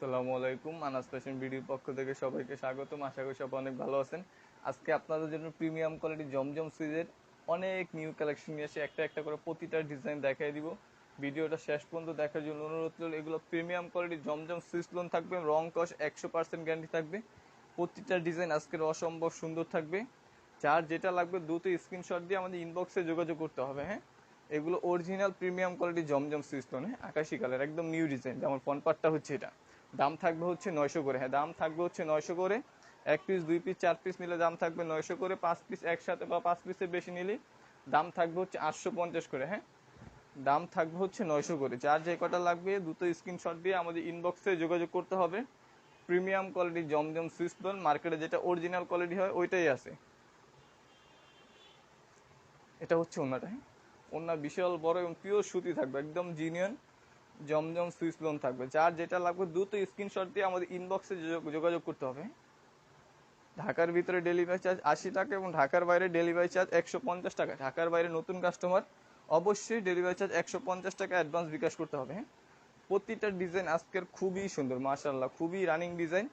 আসসালামু আলাইকুম। আনাস ফ্যাশন ভিডিওর পক্ষ থেকে সবাইকে স্বাগতম। আশা করি সবাই অনেক ভালো আছেন। আজকে আপনাদের জন্য প্রিমিয়াম কোয়ালিটি জমজম সিরিজের অনেক নিউ কালেকশন নিয়ে এসে একটা একটা করে প্রতিটা ডিজাইন দেখাই দিব। ভিডিওটা শেষ পর্যন্ত দেখার জন্য অনুরোধ করল এগুলো premium quality Zamzam Swiss lawn থাকবে, রং কস একশো পার্সেন্ট গ্যারান্টি থাকবে। প্রতিটা ডিজাইন আজকের অসম্ভব সুন্দর থাকবে। যার যেটা লাগবে দ্রুত স্ক্রিনশট দিয়ে আমাদের ইনবক্সে যোগাযোগ করতে হবে হ্যাঁ? এগুলো original premium quality Zamzam Swiss lawn হ্যাঁ? আকাশি কালার, একদম নিউ ডিজাইন যেমন ফ্রন্ট পার্টটা হচ্ছে এটা। দাম থাকবে হচ্ছে নয়শো করে। হ্যাঁ দাম থাকবে হচ্ছে নয়শো করে। এক পিস দুই পিস চার পিস নিলে দাম থাকবে নয়শো করে। পাঁচ পিস একসাথে বা পাঁচ পিসের বেশি নিলে দাম থাকবে হচ্ছে আটশো পঞ্চাশ করে। হ্যাঁ দাম থাকবে হচ্ছে নয়শো করে। যার যে কটা লাগবে, দুটো স্ক্রিনশট দিয়ে আমাদের ইনবক্সে যোগাযোগ করতে হবে। প্রিমিয়াম কোয়ালিটি জমজম সুইসলোন মার্কেটে যেটা অরিজিনাল কোয়ালিটি হয়, ওইটাই আছে। এটা হচ্ছে ওনাটা হ্যাঁ। ওনার বিশাল বড় এবং পিওর সুতি থাকবে, একদম জিনিয়ন জমজম সুইচ লোন থাকবে। যার যেটা লাগবে দ্রুত স্ক্রিনশট দিয়ে আমাদের ইনবক্সে যোগাযোগ করতে হবে। ঢাকার ভিতরে ডেলিভারি চার্জ আশি টাকা এবং ঢাকার বাইরে ডেলিভারি চার্জ একশো পঞ্চাশ টাকা। ঢাকার বাইরে নতুন কাস্টমার অবশ্যই ডেলিভারি চার্জ একশো পঞ্চাশ টাকা অ্যাডভান্স বিকাশ করতে হবে। প্রতিটা ডিজাইন আজকের খুবই সুন্দর মার্শাল্লাহ খুবই রানিং ডিজাইন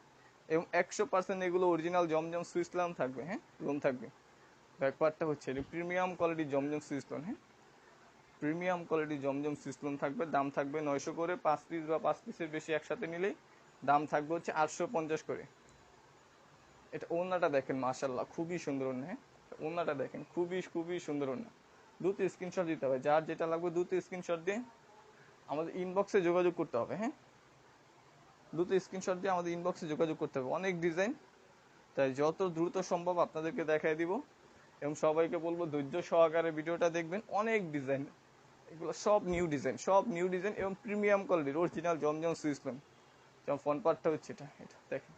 এবং একশো পার্সেন্ট এগুলো অরিজিনাল জমজম সুইচ লোন থাকবে হ্যাঁ লোন থাকবে। ব্যাপারটা হচ্ছে premium quality Zamzam Swiss lawn হ্যাঁ। প্রিমিয়াম কোয়ালিটি জমজম সিস্টেম থাকবে, দাম থাকবে নয়শো করে, পাঁচ পিস বা পাঁচ পিসের বেশি একসাথে নিলেই দাম থাকবে হচ্ছে আটশো পঞ্চাশ করে। এটা ওনাটা দেখেন মাশাল্লাহ খুবই সুন্দর ওনা হ্যাঁ? ওনাটা দেখেন, খুবই খুবই সুন্দর ওনা দুটো স্ক্রিনশট দিতে হবে, যার যেটা লাগবে দুটো স্ক্রিনশট দিয়ে আমাদের ইনবক্সে যোগাযোগ করতে হবে হ্যাঁ? দুটো স্ক্রিনশট দিয়ে আমাদের ইনবক্সে যোগাযোগ করতে হবে, অনেক ডিজাইন তাই যত দ্রুত সম্ভব আপনাদেরকে দেখাই দিব এবং সবাইকে বলব ধৈর্য সহকারে ভিডিওটা দেখবেন, অনেক ডিজাইন এগুলো সব নিউ ডিজাইন সব নিউ ডিজাইন এবং প্রিমিয়াম কোয়ালিটির অরিজিনাল জমজম সুইসলাম যেমন ফ্রন্ট পার্টটা হচ্ছে এটা এটা, দেখেন।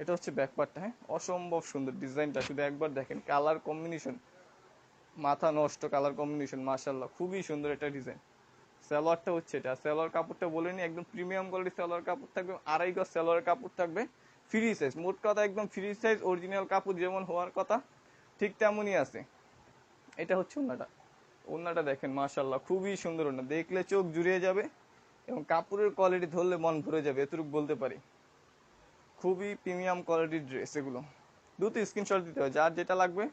এটা হচ্ছে ব্যাক পার্টটা হ্যাঁ? অসম্ভব সুন্দর ডিজাইনটা শুধু একবার দেখেন কালার কম্বিনেশন মাথা নষ্ট কালার কম্বিনেশন মাশাল্লাহ খুবই সুন্দর একটা ডিজাইন সালোয়ারটা হচ্ছে এটা সালোয়ার কাপড়টা বলেনি একদম প্রিমিয়াম কোয়ালিটির সালোয়ার কাপড় থাকবে, আড়াই গজ সালোয়ার কাপড় থাকবে ফ্রি সাইজ মোট কথা একদম ফ্রি সাইজ অরিজিনাল কাপড় যেমন হওয়ার কথা, ঠিক তেমনই আছে। এটা হচ্ছে ওনাটা। ওনাটা দেখেন মাশাল্লাহ খুবই সুন্দর ওনা দেখলে চোখ জুড়িয়ে যাবে এবং কাপড়ের কোয়ালিটি ধরলে মন ভরে যাবে, এতটুকু বলতে পারি। খুবই প্রিমিয়াম কোয়ালিটির ড্রেস এগুলো। দুটো স্ক্রিনশট দিতে হবে, যার যেটা লাগবে,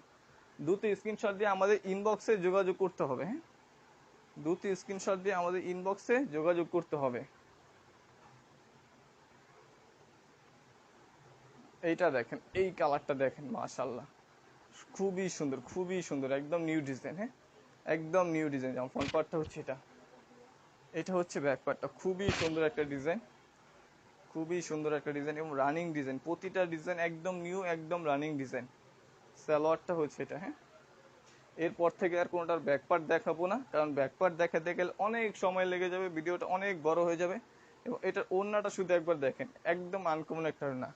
দুটো স্ক্রিনশট দিয়ে আমাদের ইনবক্সে যোগাযোগ করতে হবে হ্যাঁ? দুটো স্ক্রিনশট দিয়ে আমাদের ইনবক্সে যোগাযোগ করতে হবে। এইটা দেখেন, এই কালারটা দেখেন মাশাল্লাহ খুবই সুন্দর খুবই সুন্দর, একদম নিউ ডিজাইন হ্যাঁ? একদম নিউ ডিজাইন যেমন ফ্রন্ট পার্টটা হচ্ছে এটা। এটা হচ্ছে ব্যাক পার্টটা খুবই সুন্দর একটা ডিজাইন খুবই সুন্দর একটা ডিজাইন এবং রানিং ডিজাইন প্রতিটা ডিজাইন একদম নিউ একদম রানিং ডিজাইন সালোয়ারটা হচ্ছে এটা হ্যাঁ? এরপর থেকে আর কোনোটার ব্যাক পার্ট দেখাবো না, কারণ ব্যাক পার্ট দেখাতে গেলে অনেক সময় লেগে যাবে, ভিডিওটা অনেক বড় হয়ে যাবে। এবং এটার ওড়নাটা শুধু একবার দেখেন, একদম আনকমন একটা ওড়না।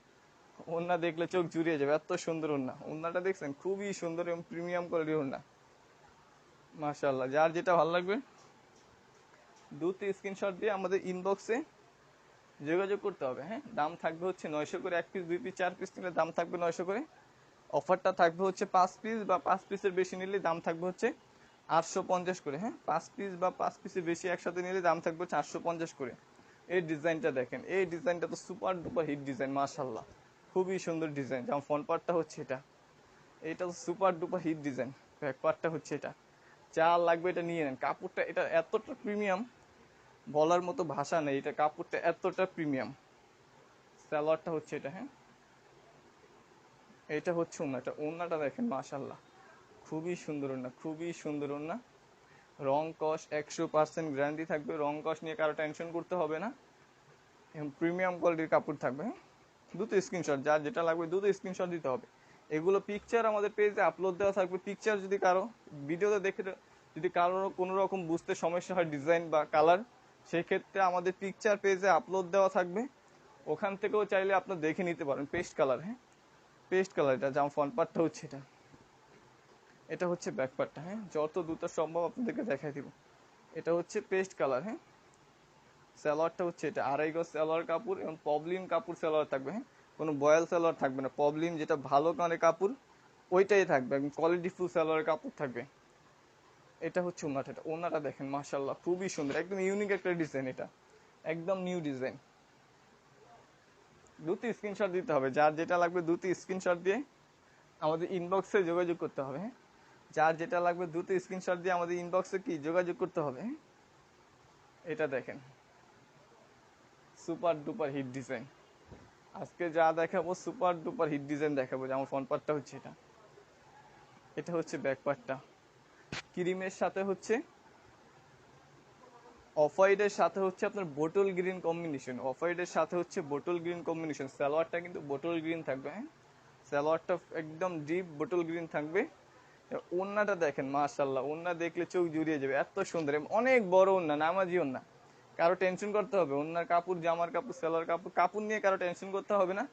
ওড়না দেখলে চোখ জুড়িয়ে যাবে, এত সুন্দর ওড়না। ওড়নাটা দেখছেন? খুবই সুন্দর এবং প্রিমিয়াম কোয়ালিটির ওড়না। মাশাল্লাহ যার যেটা ভালো লাগবে, দুটো স্ক্রিনশট দিয়ে আমাদের ইনবক্সে যোগাযোগ করতে হবে হ্যাঁ? দাম থাকবে হচ্ছে নয়শো করে, এক পিস দুই পিস চার পিস নিলে দাম থাকবে নয়শো করে। অফারটা থাকবে হচ্ছে পাঁচ পিস বা পাঁচ পিসের বেশি নিলে দাম থাকবে হচ্ছে আটশো পঞ্চাশ করে হ্যাঁ? পাঁচ পিস বা পাঁচ পিসের বেশি একসাথে নিলে দাম থাকবে হচ্ছে আটশো পঞ্চাশ করে। এই ডিজাইনটা দেখেন, এই ডিজাইনটা তো সুপার ডুপার হিট ডিজাইন মাশাল্লাহ খুবই সুন্দর ডিজাইন যেমন ফ্রন্ট পার্টটা হচ্ছে এটা। এটা তো super duper hit design back পার্টটা হচ্ছে এটা। যা লাগবে এটা নিয়ে নেন। কাপড়টা, এটা এতটা প্রিমিয়াম বলার মতো ভাষা নেই। এটা কাপড়টা এতটা প্রিমিয়াম স্যালোয়ারটা হচ্ছে এটা হ্যাঁ? এটা হচ্ছে ওনাটা ওনাটা দেখেন মাশাল্লাহ খুবই সুন্দর ওনা খুবই সুন্দর ওনা রং কস একশো পার্সেন্ট গ্যারান্টি থাকবে। রং কস নিয়ে কারও টেনশন করতে হবে না। এবং প্রিমিয়াম কোয়ালিটির কাপড় থাকবে হ্যাঁ? দুটো স্ক্রিনশট যার যেটা লাগবে দুটো স্ক্রিনশট দিতে হবে। এগুলো পিকচার আমাদের পেজে আপলোড দেওয়া থাকবে। পিকচার যদি কারও ভিডিওতে দেখে যদি কারও কোনো রকম বুঝতে সমস্যা হয় ডিজাইন বা কালার সেই ক্ষেত্রে আমাদের পিকচার পেজে আপলোড দেওয়া থাকবে। ওখান থেকেও চাইলে আপনার দেখে নিতে পারেন পেস্ট কালার হ্যাঁ? পেস্ট কালার এটা যেমন ফ্রন্ট পার্টটা হচ্ছে এটা। এটা হচ্ছে ব্যাক পার্টটা হ্যাঁ? যত দ্রুত সম্ভব আপনাদেরকে দেখাই দিব। এটা হচ্ছে পেস্ট কালার হ্যাঁ? স্যালোয়ারটা হচ্ছে এটা। আড়াই গজ স্যালোয়ার কাপড় এবং পবলিন কাপড় স্যালোয়ার থাকবে হ্যাঁ? কোনো বয়েল স্যালোয়ার থাকবে না। প্রবলেম যেটা ভালো কানে কাপড়, ওইটাই থাকবে। একদম কোয়ালিটি ফুল স্যালোয়ার কাপড় থাকবে। এটা হচ্ছে ওনাটা এটা। ওনাটা দেখেন মাশাল্লাহ খুবই সুন্দর। একদম ইউনিক একটা ডিজাইন এটা। একদম নিউ ডিজাইন দুটি স্ক্রিনশট দিতে হবে। যার যেটা লাগবে দুটি স্ক্রিনশট দিয়ে আমাদের ইনবক্সে যোগাযোগ করতে হবে হ্যাঁ? যার যেটা লাগবে দুটি স্ক্রিনশট দিয়ে আমাদের ইনবক্সে কি যোগাযোগ করতে হবে হ্যাঁ? এটা দেখেন। সুপার ডুপার হিট ডিজাইন আজকে যা দেখাবো সুপার ডুপার হিট ডিজাইন দেখাবো যেমন ফ্রন্ট পার্টটা হচ্ছে এটা। এটা হচ্ছে ব্যাক পার্টটা ক্রিমের সাথে হচ্ছে অফ হোয়াইটের সাথে হচ্ছে আপনার বোটল গ্রিন কম্বিনেশন অফ হোয়াইটের সাথে হচ্ছে বোটল গ্রিন কম্বিনেশন সালোয়ারটা কিন্তু বোটল গ্রিন থাকবে হ্যাঁ? সালোয়ারটা একদম ডিপ বোটল গ্রিন থাকবে। ওন্নাটা দেখেন মাশাল্লাহ ওন্না দেখলে চোখ জুড়িয়ে যাবে। এত সুন্দর, অনেক বড় ওন্না, নামাজি ওন্না। কারও টেনশন করতে হবে ওন্নার কাপড়, জামার কাপড় সালোয়ার কাপড় কাপড় নিয়ে কারও টেনশন করতে হবে না।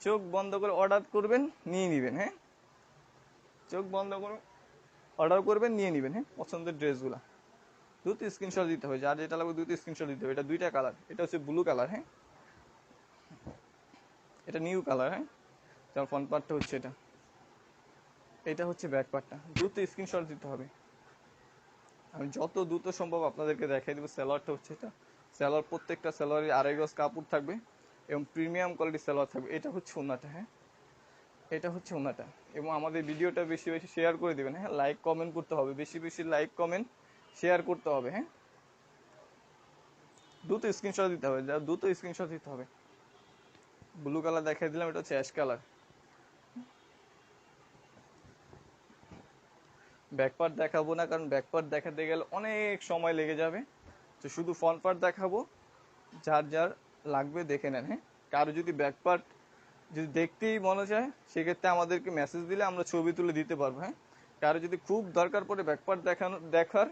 চোখ বন্ধ করে অর্ডার করবেন, নিয়ে নেবেন হ্যাঁ? চোখ বন্ধ করে অর্ডার করবেন, নিয়ে নেবেন হ্যাঁ? পছন্দের ড্রেসগুলো। দুটো স্ক্রিনশট দিতে হবে, যার যেটা লাগবে দুটো স্ক্রিনশট দিতে হবে। এটা দুইটা কালার এটা হচ্ছে ব্লু কালার হ্যাঁ? এটা নিউ কালার হ্যাঁ? যেমন ফ্রন্ট পার্টটা হচ্ছে এটা। এটা হচ্ছে ব্যাক পার্টটা দ্রুত স্ক্রিনশট দিতে হবে। আমি যত দ্রুত সম্ভব আপনাদেরকে দেখাই দেবো স্যালোয়ারটা হচ্ছে এটা। স্যালোয়ার প্রত্যেকটা স্যালোয়ারের আড়াই গজ কাপড় থাকবে এবং প্রিমিয়াম কোয়ালিটির স্যালোয়ার থাকবে। এটা হচ্ছে ওনাটা হ্যাঁ? এটা হচ্ছে ওনাটা। এবং আমাদের ভিডিওটা বেশি বেশি শেয়ার করে দেবেন হ্যাঁ? লাইক কমেন্ট করতে হবে। বেশি বেশি লাইক কমেন্ট শেয়ার করতে হবে হ্যাঁ? দ্রুত স্ক্রিনশট দিতে হবে। দ্রুত স্ক্রিনশট দিতে হবে। ব্লু কালার দেখাই দিলাম, এটা হচ্ছে অ্যাশ কালার ব্যাকপার্ট দেখাবো না, কারণ ব্যাকপার্ট দেখাতে গেলে অনেক সময় লেগে যাবে। তো শুধু ফ্রন্ট পার্ট দেখাবো, যার যার লাগবে দেখে নেন হ্যাঁ? কারও যদি ব্যাকপার্ট যদি দেখতেই মনে চায়, সেক্ষেত্রে আমাদেরকে মেসেজ দিলে আমরা ছবি তুলে দিতে পারব হ্যাঁ? কারও যদি খুব দরকার পড়ে ব্যাকপার্ট দেখানো, দেখার,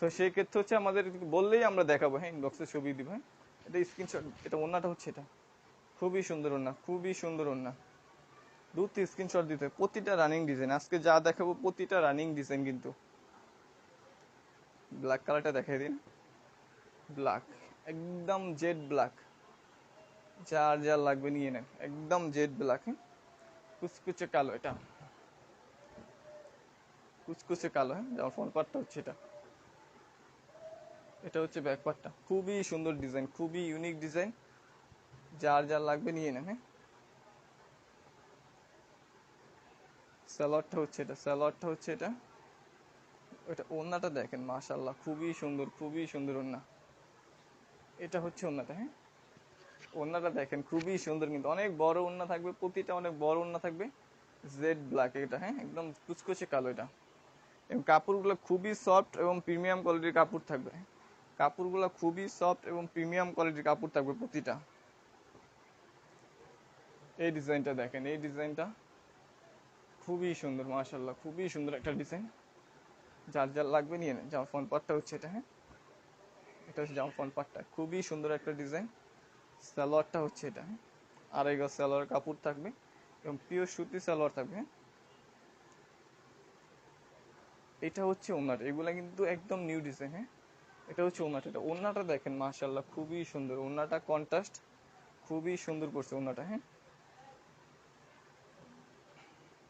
তো সেই ক্ষেত্রে হচ্ছে আমাদের বললেই আমরা দেখাবো হ্যাঁ? ইনবক্সে ছবি দিব হ্যাঁ? এটা স্ক্রিনশট এটা ওন্নাটা হচ্ছে এটা। খুবই সুন্দর ওন্না খুবই সুন্দর ওন্না দুটি স্ক্রিনশট দিতে। প্রতিটা রানিং ডিজাইন আজকে যা দেখাবো, প্রতিটা রানিং ডিজাইন কিন্তু। ব্ল্যাক কালারটা দেখাই দিন ব্ল্যাক একদম জেড ব্ল্যাক যার যার লাগবে নিয়ে নেন। একদম জেড ব্ল্যাক কুচকুচে কালো এটা। কুচকুচে কালো হ্যাঁ? যেমন ফ্রন্ট পার্টটা হচ্ছে এটা। এটা হচ্ছে ব্যাক পার্টটা খুবই সুন্দর ডিজাইন খুবই ইউনিক ডিজাইন যার যার লাগবে নিয়ে নেন হ্যাঁ? স্যালাডটা হচ্ছে এটা, স্যালাডটা হচ্ছে এটা। এটা ওন্নাটা দেখেন মাশাল্লাহ খুবই সুন্দর খুবই সুন্দর ওন্না এটা হচ্ছে ওন্নাটা হ্যাঁ? ওন্নাটা দেখেন, খুবই সুন্দর কিন্তু। অনেক বড় ওন্না থাকবে, প্রতিটা অনেক বড় ওন্না থাকবে। জেড ব্ল্যাক এটা হ্যাঁ? একদম কুচকুচে কালো এটা। এবং কাপড়গুলো খুবই সফট এবং প্রিমিয়াম কোয়ালিটির কাপড় থাকবে। কাপড়গুলো খুবই সফট এবং প্রিমিয়াম কোয়ালিটির কাপড় থাকবে প্রতিটা। এই ডিজাইনটা দেখেন, এই ডিজাইনটা খুবই সুন্দর মাশাল্লাহ খুবই সুন্দর একটা ডিজাইন যার যার লাগবে নিয়ে নেন, জামা ফোন পার্টটা হচ্ছে এটা হ্যাঁ? এটা হচ্ছে জামা ফোন পার্টটা খুবই সুন্দর একটা ডিজাইন সালোয়ারটা হচ্ছে এটা হ্যাঁ? আড়াই গজ সালোয়ার কাপড় থাকবে এবং পিওর সুতি সালোয়ার থাকবে হ্যাঁ? এটা হচ্ছে ওনাটা এগুলা কিন্তু একদম নিউ ডিজাইন হ্যাঁ? এটা হচ্ছে ওনাটা এটা ওনাটা দেখেন মাশাল্লাহ খুবই সুন্দর। ওনাটা কন্ট্রাস্ট খুবই সুন্দর করছে ওনাটা হ্যাঁ?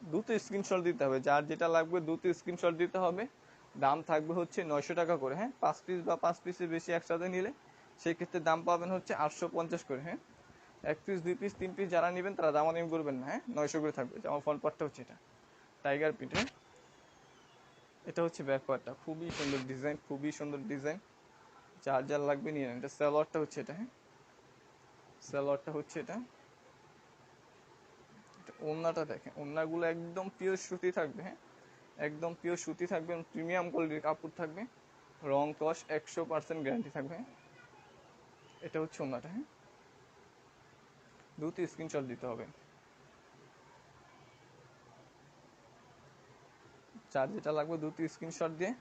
দুটো স্ক্রিনশট দিতে হবে। যার যেটা লাগবে দুটো স্ক্রিনশট দিতে হবে। দাম থাকবে হচ্ছে নয়শো টাকা করে হ্যাঁ? পাঁচ পিস বা পাঁচ পিসের বেশি একসাথে নিলে সেই ক্ষেত্রে দাম পাবেন হচ্ছে আটশো পঞ্চাশ করে হ্যাঁ? এক পিস দুই পিস তিন পিস যারা নেবেন তারা দাম দামাদামি করবেন না হ্যাঁ? নয়শো করে থাকবে। জামা ফ্রন্ট পার্টটা হচ্ছে এটা। টাইগার হ্যাঁ? এটা হচ্ছে ব্যাক পার্টটা খুবই সুন্দর ডিজাইন খুবই সুন্দর ডিজাইন যার যার লাগবে নিয়ে নেন। এটা সালোয়ারটা হচ্ছে এটা হ্যাঁ? সালোয়ারটা হচ্ছে এটা। ওড়নাটা দেখেন, ওড়নাগুলো একদম পিওর সুতি থাকবে হ্যাঁ? একদম পিওর সুতি থাকবে প্রিমিয়াম কোয়ালিটির কাপড় থাকবে। রং কস একশো পার্সেন্ট গ্যারান্টি থাকবে হ্যাঁ? এটা হচ্ছে ওড়নাটা হ্যাঁ? দুটি স্ক্রিনশট দিতে হবে। যার যেটা লাগবে দুটি স্ক্রিনশট দিয়ে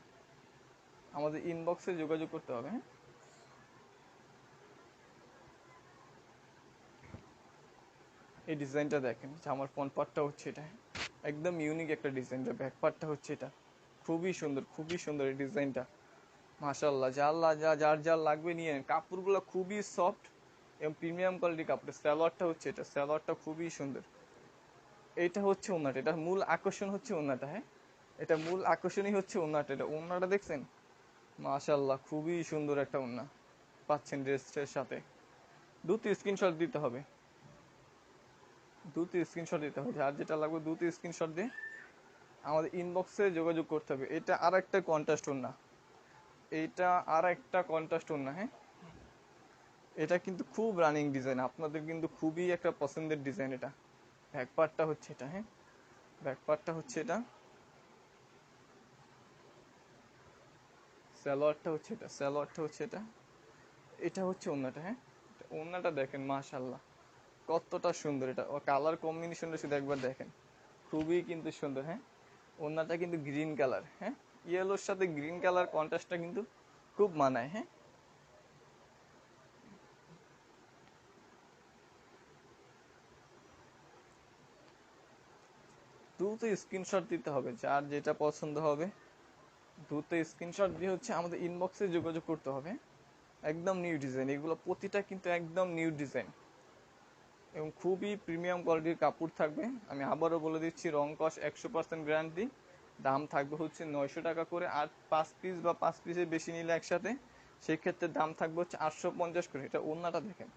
আমাদের ইনবক্সে যোগাযোগ করতে হবে হ্যাঁ? এই ডিজাইনটা দেখেন আমার ফ্রন্ট পার্টটা হচ্ছে এটা। একদম ইউনিক একটা ডিজাইন ব্যাক পার্টটা হচ্ছে এটা। খুবই সুন্দর খুবই সুন্দর এই ডিজাইনটা। মাশাল্লাহ লা- যা, যার যার লাগবে নিয়ে কাপড়গুলো খুবই সফট এবং প্রিমিয়াম কোয়ালিটির কাপড়। স্যালোয়ারটা হচ্ছে এটা স্যালোয়ারটা খুবই সুন্দর। এটা হচ্ছে ওনাটা এটা মূল আকর্ষণ হচ্ছে ওনাটা হ্যাঁ? এটা মূল আকর্ষণই হচ্ছে ওনাটা এটা ওনাটা দেখছেন? মাশাল্লাহ খুবই সুন্দর একটা ওনা পাচ্ছেন ড্রেসের সাথে। দুটি স্ক্রিনশট দিতে হবে। দ্রুত স্ক্রিনশট দিতে হবে। আর যেটা লাগবে দ্রুত স্ক্রিনশট দিয়ে আমাদের ইনবক্সে যোগাযোগ করতে হবে। এটা আর একটা কন্টাস্ট না এইটা আর একটা কন্টাস্ট না হ্যাঁ? এটা কিন্তু খুব রানিং ডিজাইন আপনাদের কিন্তু খুবই একটা পছন্দের ডিজাইন এটা। ব্যাক পার্টটা হচ্ছে এটা হ্যাঁ? ব্যাক পার্টটা হচ্ছে এটা। স্যালোয়ারটা হচ্ছে এটা। স্যালোয়ারটা হচ্ছে এটা। এটা হচ্ছে ওন্নাটা হ্যাঁ? ওন্নাটা দেখেন মাশাল্লাহ কতটা সুন্দর এটা। ও কালার কম্বিনেশনটা শুধু একবার দেখেন। খুবই কিন্তু সুন্দর হ্যাঁ? ওন্নাটা কিন্তু গ্রিন কালার হ্যাঁ? ইয়েলোর সাথে গ্রিন কালার কন্ট্রাস্টটা কিন্তু খুব মানায় হ্যাঁ? দ্রুত স্ক্রিনশট দিতে হবে, যার যেটা পছন্দ হবে। দ্রুত স্ক্রিনশট দিয়ে হচ্ছে আমাদের ইনবক্সে যোগাযোগ করতে হবে একদম নিউ ডিজাইন এগুলো প্রতিটা কিন্তু একদম নিউ ডিজাইন এবং খুবই প্রিমিয়াম কোয়ালিটির কাপড় থাকবে। আমি আবারও বলে দিচ্ছি, রং কস একশো পার্সেন্ট গ্যারান্টি দাম থাকবে হচ্ছে নয়শো টাকা করে। আর পাঁচ পিস বা পাঁচ পিসের বেশি নিলে একসাথে সেই ক্ষেত্রে দাম থাকবে হচ্ছে আটশো পঞ্চাশ করে। এটা ওড়নাটা দেখেন।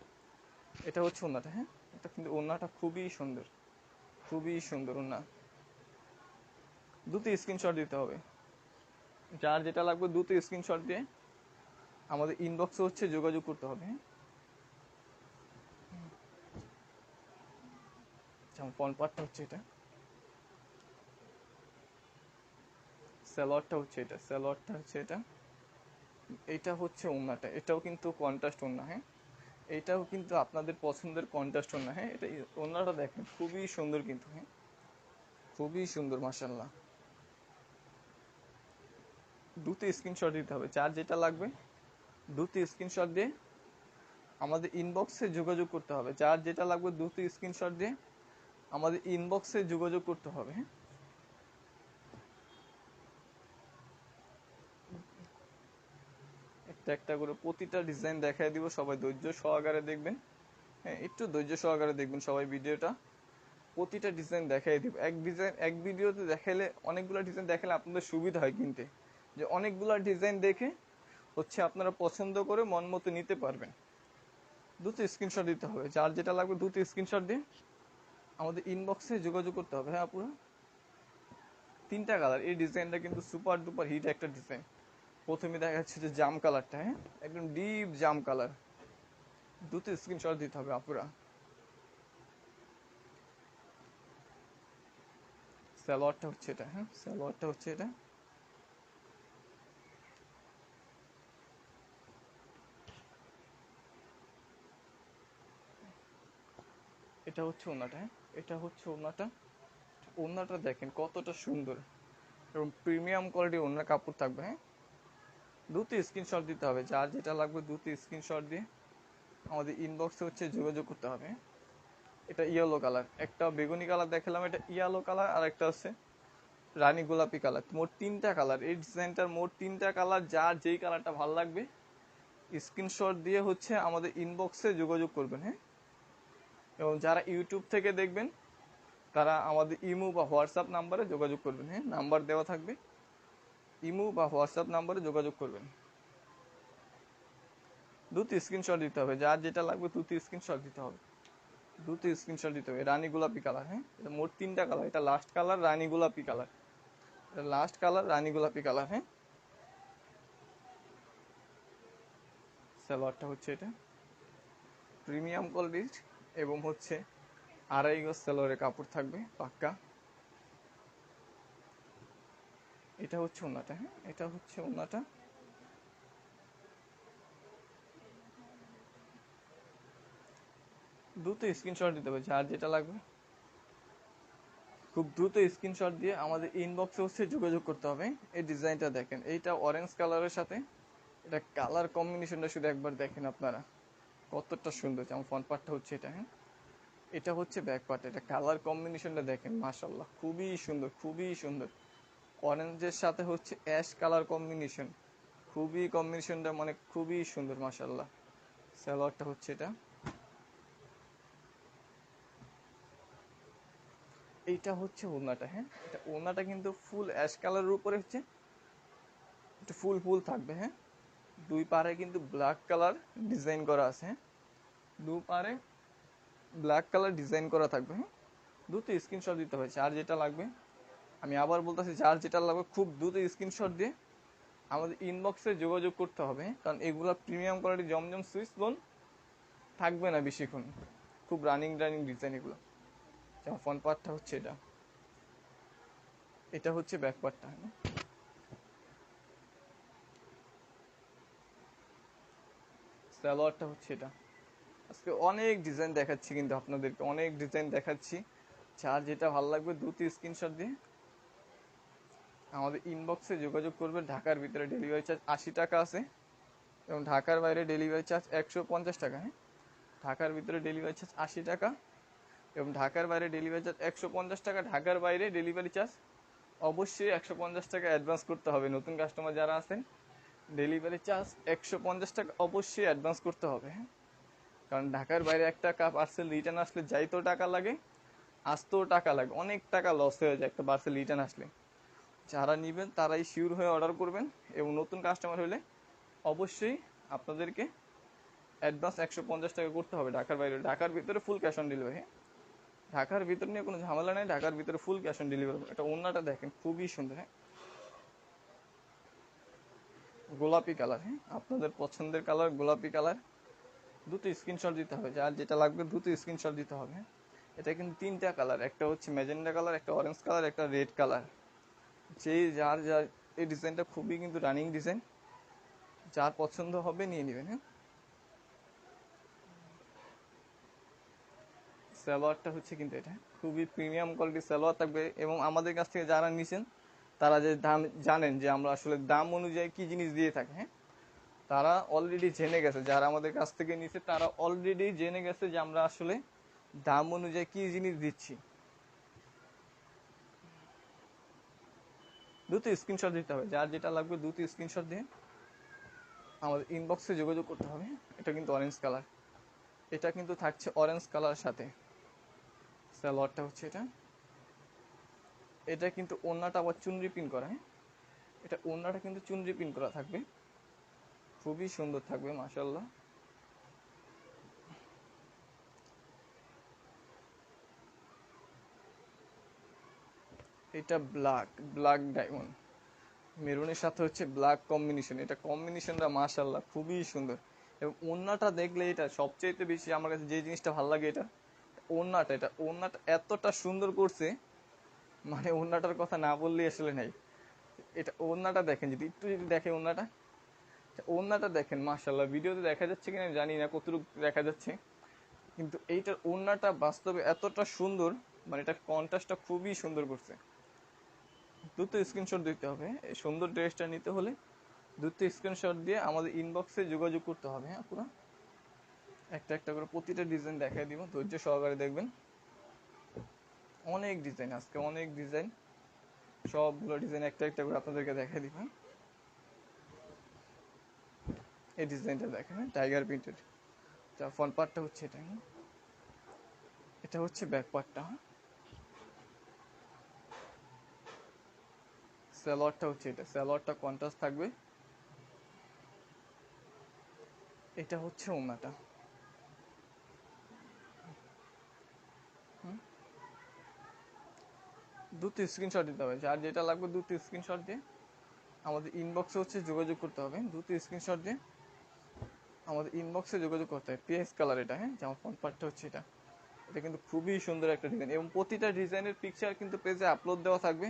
এটা হচ্ছে ওড়নাটা হ্যাঁ? এটা কিন্তু ওড়নাটা খুবই সুন্দর। খুবই সুন্দর ওড়না। দুটো স্ক্রিনশট দিতে হবে। যার যেটা লাগবে দুটো স্ক্রিনশট দিয়ে আমাদের ইনবক্সে হচ্ছে যোগাযোগ করতে হবে হ্যাঁ? যেমন ফোন পার্টটা হচ্ছে এটা। স্যালোয়ারটা হচ্ছে এটা স্যালোয়ারটা হচ্ছে এটা। এইটা হচ্ছে ওন্নাটা এটাও কিন্তু কন্ট্রাস্ট ওন্না হ্যাঁ? এইটাও কিন্তু আপনাদের পছন্দের কন্ট্রাস্ট ওন্না হ্যাঁ? এটা ওন্নাটা দেখেন, খুবই সুন্দর কিন্তু হ্যাঁ? খুবই সুন্দর মাসাল্লাহ দুটো স্ক্রিনশট দিতে হবে, যার যেটা লাগবে, দুটো স্ক্রিনশট দিয়ে আমাদের ইনবক্সে যোগাযোগ করতে হবে। যার যেটা লাগবে, দুটো স্ক্রিনশট দিয়ে আমাদের ইনবক্সে যোগাযোগ করতে হবে হ্যাঁ? একটা একটা করে প্রতিটা ডিজাইন দেখাই দিব, সবাই ধৈর্য সহকারে দেখবেন। হ্যাঁ একটু ধৈর্য সহকারে দেখবেন সবাই ভিডিওটা। প্রতিটা ডিজাইন দেখাই দিব। এক ডিজাইন এক ভিডিওতে দেখাইলে, অনেকগুলো ডিজাইন দেখালে আপনাদের সুবিধা হয় কিনতে। যে অনেকগুলো ডিজাইন দেখে হচ্ছে আপনারা পছন্দ করে মন মতো নিতে পারবেন। দুটো স্ক্রিনশট দিতে হবে। যার যেটা লাগবে দুটো স্ক্রিনশট দিয়ে আমাদের ইনবক্সে যোগাযোগ করতে হবে। হ্যাঁ পুরো তিনটা কালার এই ডিজাইনটা কিন্তু সুপার ডুপার হিট একটা ডিজাইন প্রথমে দেখা যাচ্ছে যে জাম কালারটা হ্যাঁ? একদম ডিপ জাম কালার দুটো স্ক্রিনশট দিতে হবে আপুরা। স্যালোয়ারটা হচ্ছে এটা হ্যাঁ? স্যালোয়ারটা হচ্ছে এটা। এটা হচ্ছে ওনাটা হ্যাঁ? এটা হচ্ছে ওনাটা ওনাটা দেখেন কতটা সুন্দর। এবং প্রিমিয়াম কোয়ালিটির ওনার কাপড় থাকবে হ্যাঁ? দুটো স্ক্রিনশট দিতে হবে। যার যেটা লাগবে দুটো স্ক্রিনশট দিয়ে আমাদের ইনবক্সে হচ্ছে যোগাযোগ করতে হবে হ্যাঁ? এটা ইয়েলো কালার একটা বেগুনি কালার দেখালাম, এটা ইয়েলো কালার আর একটা হচ্ছে রানী গোলাপি কালার মোট তিনটা কালার এই ডিজাইনটার মোট তিনটা কালার যার যেই কালারটা ভালো লাগবে স্ক্রিনশট দিয়ে হচ্ছে আমাদের ইনবক্সে যোগাযোগ করবেন হ্যাঁ? এবং যারা ইউটিউব থেকে দেখবেন, তারা আমাদের ইমো বা হোয়াটসঅ্যাপ নাম্বারে যোগাযোগ করবেন হ্যাঁ? নাম্বার দেওয়া থাকবে। ইমো বা হোয়াটসঅ্যাপ নাম্বারে যোগাযোগ করবেন। দুটো স্ক্রিনশট দিতে হবে। যার যেটা লাগবে দুটো স্ক্রিনশট দিতে হবে। দুটো স্ক্রিনশট দিতে হবে। রানী গোলাপি কালার হ্যাঁ? এটা মোট তিনটা কালার। এটা লাস্ট কালার, রানী গোলাপি কালার। এটা লাস্ট কালার, রানী গোলাপি কালার হ্যাঁ? সালোয়ারটা হচ্ছে এটা। প্রিমিয়াম কোয়ালিটির এবং হচ্ছে আড়াই গজ সালোয়ারের কাপড় থাকবে, পাক্কা। এটা হচ্ছে ওনাটা হ্যাঁ? এটা হচ্ছে ওনাটা দ্রুত স্ক্রিনশট দিতে হবে, যার যেটা লাগবে। খুব দ্রুত স্ক্রিনশট দিয়ে আমাদের ইনবক্সে হচ্ছে যোগাযোগ করতে হবে। এই ডিজাইনটা দেখেন, এইটা অরেঞ্জ কালারের সাথে। এটা কালার কম্বিনেশনটা শুধু একবার দেখেন আপনারা। কতটা সুন্দর যেমন ফ্রন্ট পার্টটা হচ্ছে এটা হ্যাঁ? এটা হচ্ছে ব্যাক পার্ট এটা কালার কম্বিনেশনটা দেখেন মাশাল্লাহ খুবই সুন্দর খুবই সুন্দর। অরেঞ্জের সাথে হচ্ছে অ্যাশ কালার কম্বিনেশন খুবই কম্বিনেশনটা মানে খুবই সুন্দর মাশাল্লাহ সালোয়ারটা হচ্ছে এটা। এইটা হচ্ছে ওনাটা হ্যাঁ? এটা ওনাটা কিন্তু ফুল অ্যাশ কালারের উপরে হচ্ছে, একটু ফুল ফুল থাকবে হ্যাঁ? দুই পারে কিন্তু ব্ল্যাক কালার ডিজাইন করা আছে। হ্যাঁ দু পারে ব্ল্যাক কালার ডিজাইন করা থাকবে হ্যাঁ দ্রুত স্ক্রিনশট দিতে হবে যার যেটা লাগবে, আমি আবার বলতেছি যার যেটা লাগবে, খুব দ্রুত স্ক্রিনশট দিয়ে আমাদের ইনবক্সে যোগাযোগ করতে হবে, কারণ এগুলো premium quality Zamzam Swiss lawn থাকবে না বেশিক্ষণ। খুব রানিং রানিং ডিজাইন এগুলো। যেমন ফ্রন্ট পার্টটা হচ্ছে এটা। এটা হচ্ছে ব্যাক পার্টটা সালোয়ারটা হচ্ছে এটা। আজকে অনেক ডিজাইন দেখাচ্ছি কিন্তু আপনাদেরকে, অনেক ডিজাইন দেখাচ্ছি। যার যেটা ভালো লাগবে দ্রুত স্ক্রিনশট দিয়ে আমাদের ইনবক্সে যোগাযোগ করবে ঢাকার ভিতরে ডেলিভারি চার্জ আশি টাকা আছে এবং ঢাকার বাইরে ডেলিভারি চার্জ একশো পঞ্চাশ টাকা হ্যাঁ? ঢাকার ভিতরে ডেলিভারি চার্জ আশি টাকা এবং ঢাকার বাইরে ডেলিভারি চার্জ একশো পঞ্চাশ টাকা। ঢাকার বাইরে ডেলিভারি চার্জ অবশ্যই একশো পঞ্চাশ টাকা অ্যাডভান্স করতে হবে। নতুন কাস্টমার যারা আছেন ডেলিভারি চার্জ একশো পঞ্চাশ টাকা অবশ্যই অ্যাডভান্স করতে হবে হ্যাঁ? কারণ ঢাকার বাইরে একটা কাপ পার্সেল রিটার্ন আসলে যাইতেও টাকা লাগে, আসতেও টাকা লাগে, অনেক টাকা লস হয়ে যায় একটা পার্সেল রিটার্ন আসলে। যারা নেবেন তারাই শিওর হয়ে অর্ডার করবেন এবং নতুন কাস্টমার হলে অবশ্যই আপনাদেরকে অ্যাডভান্স একশো পঞ্চাশ টাকা করতে হবে ঢাকার বাইরে। ঢাকার ভিতরে ফুল ক্যাশ অন ডেলিভারি ঢাকার ভিতরে নিয়ে কোনো ঝামেলা নেই, ঢাকার ভিতরে ফুল ক্যাশ অন ডেলিভারি এটা অন্যটা দেখেন, খুবই সুন্দর হ্যাঁ? গোলাপি কালার হ্যাঁ? আপনাদের পছন্দের কালার গোলাপি কালার, দুটো স্ক্রিনশট দিতে হবে। যার যেটা লাগবে দুটো স্ক্রিনশট দিতে হবে হ্যাঁ? এটা কিন্তু তিনটা কালার, একটা হচ্ছে ম্যাজেন্ডা কালার, একটা অরেঞ্জ কালার, একটা রেড কালার। যেই যার যার, এই ডিজাইনটা খুবই কিন্তু রানিং ডিজাইন যার পছন্দ হবে নিয়ে নেবেন হ্যাঁ? সালোয়ারটা হচ্ছে কিন্তু এটা খুবই প্রিমিয়াম কোয়ালিটির সালোয়ার থাকবে এবং আমাদের কাছ থেকে যারা নিছেন তারা যে দাম জানেন যে আমরা আসলে দাম অনুযায়ী কি জিনিস দিয়ে থাকি হ্যাঁ? তারা অলরেডি জেনে গেছে, যারা আমাদের কাছ থেকে নিছে তারা অলরেডি জেনে গেছে যে আমরা আসলে দাম অনুযায়ী কি জিনিস দিচ্ছি। দ্রুত স্ক্রিনশট দিতে হবে, যার যেটা লাগবে দ্রুত স্ক্রিনশট দিয়ে আমাদের ইনবক্সে যোগাযোগ করতে হবে এটা কিন্তু অরেঞ্জ কালার এটা কিন্তু থাকছে অরেঞ্জ কালার সাথে। সালোয়ারটা হচ্ছে এটা। এটা কিন্তু ওন্নাটা আবার চুনরি পিন করা হ্যাঁ? এটা ওন্নাটা কিন্তু চুনরি পিন করা থাকবে। খুবই সুন্দর থাকবে মাশাল্লাহ এটা ব্ল্যাক ব্ল্যাক ডায়মন্ড মেরুনের সাথে হচ্ছে ব্ল্যাক কম্বিনেশন এটা কম্বিনেশনটা মাশাল্লাহ খুবই সুন্দর। এবং ওন্নাটা দেখলে এটা সবচেয়ে বেশি আমার কাছে যে জিনিসটা ভালো লাগে এটা ওন্নাটা এটা ওন্নাটা এতটা সুন্দর করছে মানে ওন্নাটার কথা না বললেই আসলে নাই। এটা ওন্নাটা দেখেন, যদি একটু যদি দেখে ওন্নাটা ওন্নাটা দেখেন মাশাল্লাহ ভিডিওতে দেখা যাচ্ছে কিনা জানি না, কতটুকু দেখা যাচ্ছে। কিন্তু এইটার ওন্নাটা বাস্তবে এতটা সুন্দর মানে এটা কন্ট্রাস্টটা খুবই সুন্দর করছে। দ্রুত স্ক্রিনশট দিতে হবে, এই সুন্দর ড্রেসটা নিতে হলে দ্রুত স্ক্রিনশট দিয়ে আমাদের ইনবক্সে যোগাযোগ করতে হবে হ্যাঁ পুরো। একটা একটা করে প্রতিটা ডিজাইন দেখাই দিব, ধৈর্য সহকারে দেখবেন। অনেক ডিজাইন আজকে অনেক ডিজাইন সবগুলো ডিজাইন একটা একটা করে আপনাদেরকে দেখাই দিব? এই ডিজাইনটা দেখেন টাইগার প্রিন্টেড যা ফ্রন্ট পার্টটা হচ্ছে এটা হ্যাঁ? এটা হচ্ছে ব্যাক পার্টটা সালোয়ারটা হচ্ছে এটা সালোয়ারটা কন্ট্রাস্ট থাকবে। এটা হচ্ছে ওনাটা। দুটো স্ক্রিনশট দিতে হবে। যার যেটা লাগবে দুটো স্ক্রিনশট দিয়ে আমাদের ইনবক্সে হচ্ছে যোগাযোগ করতে হবে। দুটো স্ক্রিনশট দিয়ে আমাদের ইনবক্সে যোগাযোগ করতে হবে। পিএস কালার এটা হ্যাঁ? যেমন ফ্রন্ট পার্টটা হচ্ছে এটা। এটা কিন্তু খুবই সুন্দর একটা ডিজাইন এবং প্রতিটা ডিজাইনের পিকচার কিন্তু পেজে আপলোড দেওয়া থাকবে।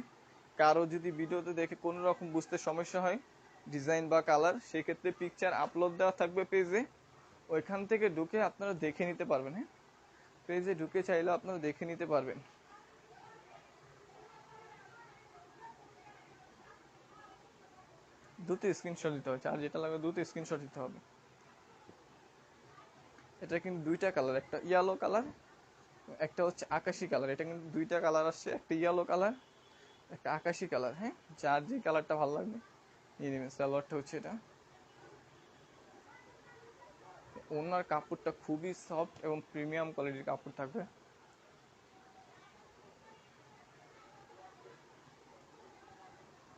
কারও যদি ভিডিওতে দেখে কোনো রকম বুঝতে সমস্যা হয় ডিজাইন বা কালার সেক্ষেত্রে পিকচার আপলোড দেওয়া থাকবে পেজে ওইখান থেকে ঢুকে আপনারা দেখে নিতে পারবেন হ্যাঁ? পেজে ঢুকে চাইলে আপনারা দেখে নিতে পারবেন। দুটো স্ক্রিনশট দিতে হবে চার যেটা লাগবে দুটো স্ক্রিনশট দিতে হবে। এটা কিন্তু দুইটা কালার একটা ইয়েলো কালার একটা হচ্ছে আকাশি কালার এটা কিন্তু দুইটা কালার আসছে, একটা ইয়েলো কালার একটা আকাশি কালার হ্যাঁ? যার যে কালারটা ভালো লাগবে নিয়ে নেবেন। সালোয়ারটা হচ্ছে এটা। ওনার কাপড়টা খুবই সফট এবং প্রিমিয়াম কোয়ালিটির কাপড় থাকবে।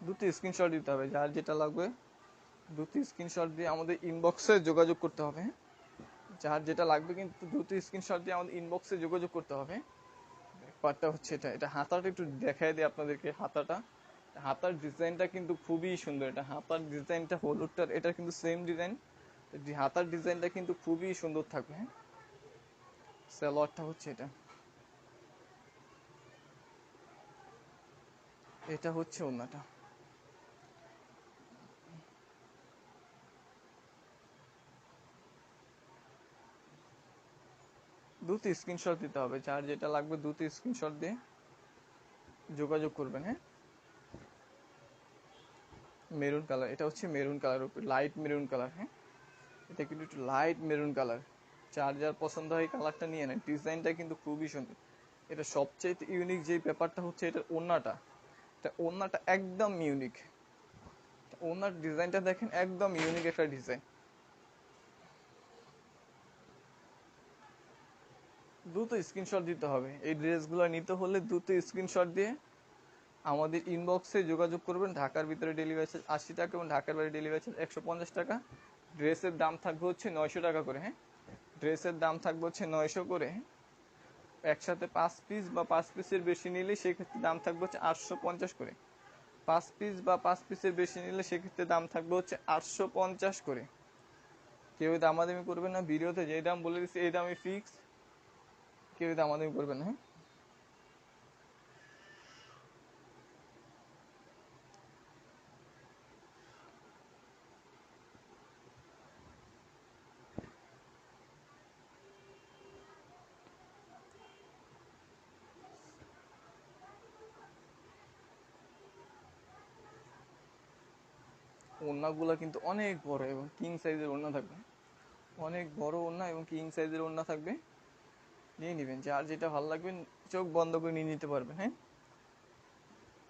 দুটো স্ক্রিনশট দিতে হবে, যার যেটা লাগবে দুটো স্ক্রিনশট দিয়ে আমাদের ইনবক্সে যোগাযোগ করতে হবে। যার যেটা লাগবে কিন্তু দুটো স্ক্রিনশট দিয়ে আমাদের ইনবক্সে যোগাযোগ করতে হবে। পার্টটা হচ্ছে এটা এটা হাতাটা একটু দেখাই দিই আপনাদেরকে হাতাটা। হাতার ডিজাইনটা কিন্তু খুবই সুন্দর, এটা হাতার ডিজাইনটা হলুদটার, এটা কিন্তু সেম ডিজাইন হাতার ডিজাইনটা কিন্তু খুবই সুন্দর থাকবে হ্যাঁ? সালোয়ারটা হচ্ছে এটা। এটা হচ্ছে ওনাটা দ্রুত স্ক্রিনশট দিতে হবে। যার যেটা লাগবে দ্রুত স্ক্রিনশট দিয়ে যোগাযোগ করবেন হ্যাঁ? মেরুন কালার এটা হচ্ছে মেরুন কালার উপরে লাইট মেরুন কালার হ্যাঁ? এটা কিন্তু একটু লাইট মেরুন কালার যার যার পছন্দ হয় কালারটা নিয়ে নেন। ডিজাইনটা কিন্তু খুবই সুন্দর। এটা সবচেয়ে ইউনিক যে ব্যাপারটা হচ্ছে এটা ওন্নাটা এটা ওন্নাটা একদম ইউনিক ওনার ডিজাইনটা দেখেন, একদম ইউনিক একটা ডিজাইন দ্রুত স্ক্রিনশট দিতে হবে। এই ড্রেসগুলো নিতে হলে দ্রুত স্ক্রিনশট দিয়ে আমাদের ইনবক্সে যোগাযোগ করবেন। ঢাকার ভিতরে ডেলিভারি চার্জ আশি টাকা এবং ঢাকার বাইরে ডেলিভারি চার্জ একশো পঞ্চাশ টাকা। ড্রেসের দাম থাকবে হচ্ছে নয়শো টাকা করে হ্যাঁ? ড্রেসের দাম থাকবে হচ্ছে নয়শো করে একসাথে পাঁচ পিস বা পাঁচ পিসের বেশি নিলে সেক্ষেত্রে দাম থাকবে হচ্ছে আটশো পঞ্চাশ করে। পাঁচ পিস বা পাঁচ পিসের বেশি নিলে সেক্ষেত্রে দাম থাকবে হচ্ছে আটশো পঞ্চাশ করে। কেউ দামাদামি করবে না, ভিডিওতে যে দাম বলে দিচ্ছে এই দামই ফিক্স কেউ দামাদামি করবে না হ্যাঁ? ওড়নাগুলো কিন্তু অনেক বড় এবং কিং সাইজের ওড়না থাকবে। অনেক বড় ওড়না এবং কিং সাইজের ওড়না থাকবে। নিয়ে নেবেন যার যেটা ভালো লাগবে চোখ বন্ধ করে নিয়ে নিতে পারবেন হ্যাঁ?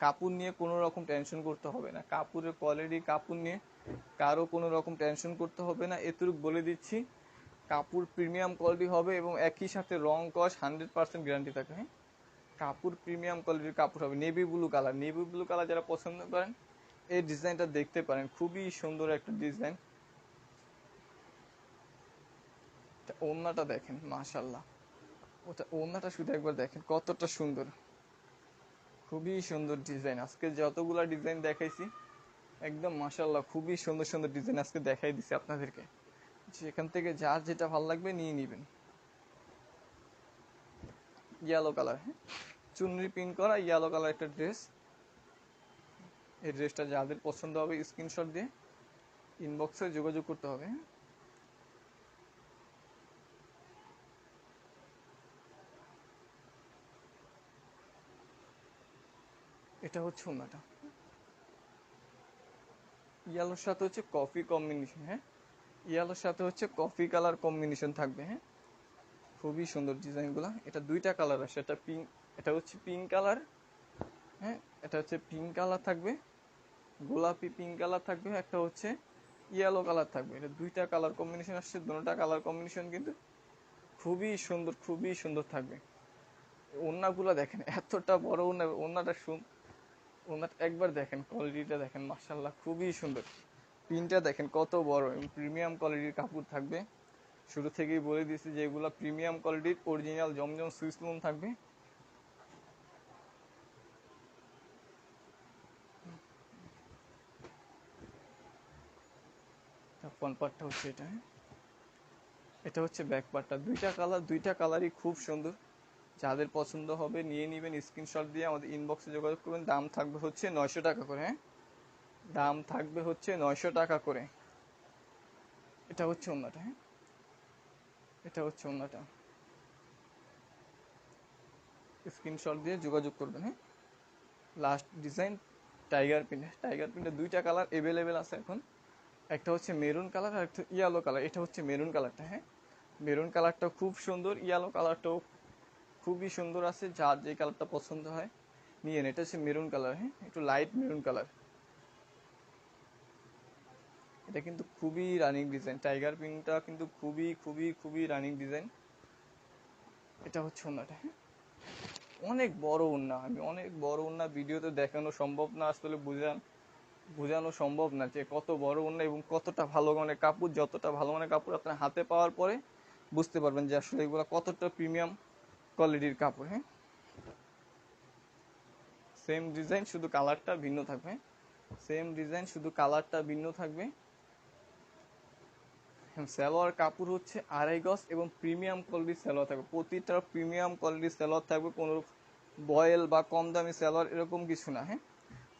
কাপড় নিয়ে কোনো রকম টেনশন করতে হবে না। কাপড়ের কোয়ালিটি কাপড় নিয়ে কারও কোনো রকম টেনশন করতে হবে না। এতটুকু বলে দিচ্ছি, কাপড় প্রিমিয়াম কোয়ালিটি হবে এবং একই সাথে রং কস হান্ড্রেড পার্সেন্ট গ্যারান্টি থাকে হ্যাঁ? কাপড় প্রিমিয়াম কোয়ালিটির কাপড় হবে। Navy blue colour navy blue colour যারা পছন্দ করেন, এই ডিজাইনটা দেখতে পারেন। খুবই সুন্দর একটা ডিজাইন ওড়নাটা দেখেন মাশাল্লাহ ওটা ওড়নাটা শুধু একবার দেখেন, কতটা সুন্দর। খুবই সুন্দর ডিজাইন। আজকে যতগুলা ডিজাইন দেখাইছি, একদম মাশাল্লাহ খুবই সুন্দর সুন্দর ডিজাইন আজকে দেখাই দিছি আপনাদেরকে। সেখান থেকে যার যেটা ভালো লাগবে নিয়ে নেবেন। ইয়েলো কালার হ্যাঁ? চুনরি প্রিন্ট করা ইয়েলো কালার একটা ড্রেস এই ড্রেসটা যাদের পছন্দ হবে স্ক্রিনশট দিয়ে ইনবক্সে যোগাযোগ করতে হবে হ্যাঁ? এটা হচ্ছে ওনাটা ইয়েলোর সাথে হচ্ছে কফি কম্বিনেশন হ্যাঁ? ইয়েলোর সাথে হচ্ছে কফি কালার কম্বিনেশন থাকবে হ্যাঁ? খুবই সুন্দর ডিজাইনগুলো এটা দুইটা কালার আছে এটা পিঙ্ক এটা হচ্ছে পিঙ্ক কালার হ্যাঁ? এটা হচ্ছে পিঙ্ক কালার থাকবে, গোলাপি পিঙ্ক কালার থাকবে, একটা হচ্ছে ইয়েলো কালার থাকবে। এটা দুইটা কালার কম্বিনেশন আসছে দুটোটা কালার কম্বিনেশন কিন্তু খুবই সুন্দর খুবই সুন্দর থাকবে। ওড়নাগুলো দেখেন, এতটা বড় ওড়না, ওড়নাটা ওনার একবার দেখেন কোয়ালিটিটা দেখেন মার্শাল্লাহ খুবই সুন্দর। পিনটা দেখেন কত বড় প্রিমিয়াম কোয়ালিটির কাপড় থাকবে। শুরু থেকেই বলে দিয়েছি যে এগুলো প্রিমিয়াম কোয়ালিটির অরিজিনাল জমজম সুইস লোন থাকবে। ফ্রন্ট পার্টটা হচ্ছে এটা হ্যাঁ? এটা হচ্ছে ব্যাক পার্টটা দুইটা কালার দুইটা কালারই খুব সুন্দর। যাদের পছন্দ হবে নিয়ে নেবেন স্ক্রিনশট দিয়ে আমাদের ইনবক্সে যোগাযোগ করবেন। দাম থাকবে হচ্ছে নয়শো টাকা করে হ্যাঁ? দাম থাকবে হচ্ছে নয়শো টাকা করে। এটা হচ্ছে অন্যটা হ্যাঁ? এটা হচ্ছে অন্যটা। স্ক্রিনশট দিয়ে যোগাযোগ করবেন হ্যাঁ? Last design tiger print tiger প্রিন্টের দুইটা কালার অ্যাভেলেবেল আছে এখন। একটা হচ্ছে মেরুন কালার আর একটা ইয়েলো কালার এটা হচ্ছে মেরুন কালারটা হ্যাঁ? মেরুন কালারটা খুব সুন্দর ইয়েলো কালারটাও খুবই সুন্দর আছে, যার যে কালারটা পছন্দ হয়। নিয়ে এটা হচ্ছে মেরুন কালার হ্যাঁ? একটু লাইট মেরুন কালার এটা কিন্তু খুবই রানিং ডিজাইন টাইগার পিনটা কিন্তু খুবই খুবই খুবই রানিং ডিজাইন এটা হচ্ছে ওনাটা হ্যাঁ? অনেক বড় ওন্না, আমি অনেক বড় ওন্না ভিডিওতে দেখানো সম্ভব না, আসলে বুঝান, বোঝানো সম্ভব না যে কত বড় ওন্না এবং কতটা ভালো মানের কাপড়, যতটা ভালো মানের কাপড় আপনার হাতে পাওয়ার পরে বুঝতে পারবেন যে আসলে এগুলো কতটা প্রিমিয়াম কোয়ালিটির কাপড় হ্যাঁ? সেম ডিজাইন শুধু কালারটা ভিন্ন থাকবে। সেম ডিজাইন শুধু কালারটা ভিন্ন থাকবে। সালোয়ার কাপড় হচ্ছে আড়াই গজ এবং প্রিমিয়াম কোয়ালিটির সালোয়ার থাকবে। প্রতিটা প্রিমিয়াম কোয়ালিটির সালোয়ার থাকবে, কোনো বয়েল বা কম দামি সালোয়ার এরকম কিছু না হ্যাঁ?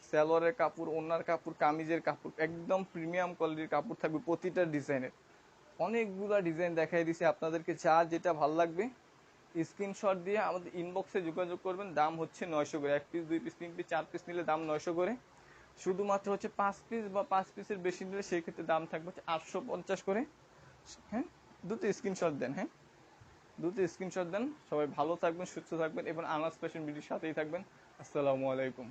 সালোয়ারের কাপড়, ওনার কাপড়, কামিজের কাপড়, একদম প্রিমিয়াম কোয়ালিটির কাপড় থাকবে প্রতিটা ডিজাইনের অনেকগুলো ডিজাইন দেখাই দিছি, আপনাদেরকে যা যেটা ভালো লাগবে স্ক্রিনশট দিয়ে আমাদের ইনবক্সে যোগাযোগ করবেন। দাম হচ্ছে নয়শো করে। এক পিস দুই পিস তিন পিস চার পিস নিলে দাম নয়শো করে। শুধুমাত্র হচ্ছে পাঁচ পিস বা পাঁচ পিসের বেশি নিলে সেই ক্ষেত্রে দাম থাকবে হচ্ছে আটশো পঞ্চাশ করে। হ্যাঁ দুটো স্ক্রিনশট দেন হ্যাঁ। দুটো স্ক্রিনশট দেন। সবাই ভালো থাকবেন, সুস্থ থাকবেন এবং আনার্স ফ্যাশন বিডির সাথেই থাকবেন। আসসালামু আলাইকুম।